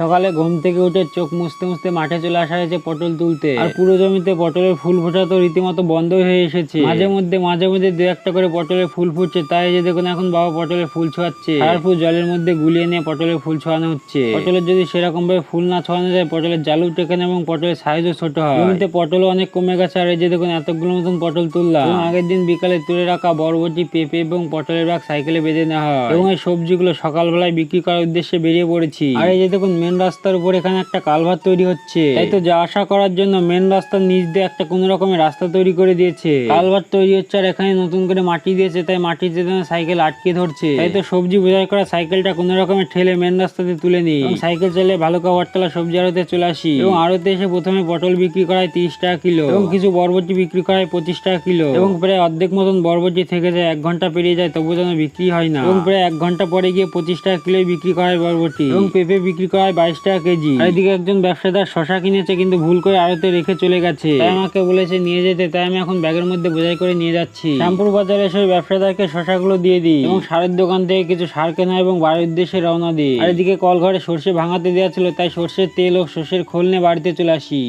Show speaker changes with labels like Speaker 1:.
Speaker 1: সকালে ঘুম থেকে উঠে চোখ মুছতে মুছতে মাঠে চলে আসা হয়েছে পটল তুলতে। আর পুরো জমিতে পটলের ফুল ফোটা তো রীতিমতো বন্ধ হয়ে এসেছে। মাঝে মধ্যে মাঝে মধ্যে দু একটা করে পটলের ফুল ফুটছে, তাই যে দেখুন এখন বাবা পটলের ফুল ছোঁয়াচ্ছে। আর ফুল জলের মধ্যে গুলিয়ে নিয়ে পটলের ফুল ছোঁয়ানো হচ্ছে। পটলের যদি সেরকম ভাবে ফুল না ছোঁয়ানো যায়, পটলের জালু টেকে না এবং পটলের সাইজও ছোট হয়। জমিতে পটলও অনেক কমে গেছে, আর এই যে দেখুন এতগুলো মতন পটল তুললাম। আগের দিন বিকালে তুলে রাখা বরবটি, পেঁপে এবং পটলের ব্যাগ সাইকেলে বেঁধে নেওয়া হয়। এবং এই সবজিগুলো সকালবেলায় বিক্রি করার উদ্দেশ্যে বেরিয়ে পড়েছি। আর এই যে দেখুন মেন রাস্তার উপর এখানে একটা কালভার তৈরি হচ্ছে। তাই তো যা আশা করার জন্য মেন রাস্তার নিচ দিয়ে একটা কোন রকমের রাস্তা তৈরি করে দিয়েছে। কালভার তৈরি হচ্ছে আর এখানে নতুন করে মাটি দিয়েছে, তাই মাটির যেন সাইকেল আটকে ধরছে। তাই তো সবজি বোঝাই করা সাইকেলটা কোন রকমের ঠেলে মেন রাস্তাতে তুলে নিই। সাইকেল চালিয়ে ভালো কাওয়ারতলা সবজি আড়তে চলে আসি। এবং আড়তে এসে প্রথমে পটল বিক্রি করায় তিরিশ টাকা কিলো। এবং কিছু বরবটি বিক্রি করায় পঁচিশ টাকা কিলো। এবং প্রায় অর্ধেক মতন বরবটি থেকে যায়, এক ঘণ্টা পেরিয়ে যায় তবু যেন বিক্রি হয় না। এবং প্রায় এক ঘণ্টা পরে গিয়ে পঁচিশ টাকা কিলো বিক্রি করায় বরবটি। এবং পেঁপে বিক্রি করায় বাইশ টাকা কেজি। এদিকে একজন ব্যবসাদার শশা কিনেছে কিন্তু ভুল করে আড়তে রেখে চলে গেছে। তাই আমাকে বলেছে নিয়ে যেতে তাই আমি এখন ব্যাগের মধ্যে বোঝাই করে নিয়ে যাচ্ছি। শ্যামপুর বাজারে এসে ব্যবসাদারকে শশাগুলো দিয়ে দিই। এবং সারের দোকান থেকে কিছু সার কেনা এবং বাড়ির উদ্দেশ্যে রওনা দিই। আর এদিকে কল ঘরে সর্ষে ভাঙাতে দেওয়া ছিল তাই সর্ষের তেল ও সর্ষের খোল নিয়ে বাড়িতে চলে আসি।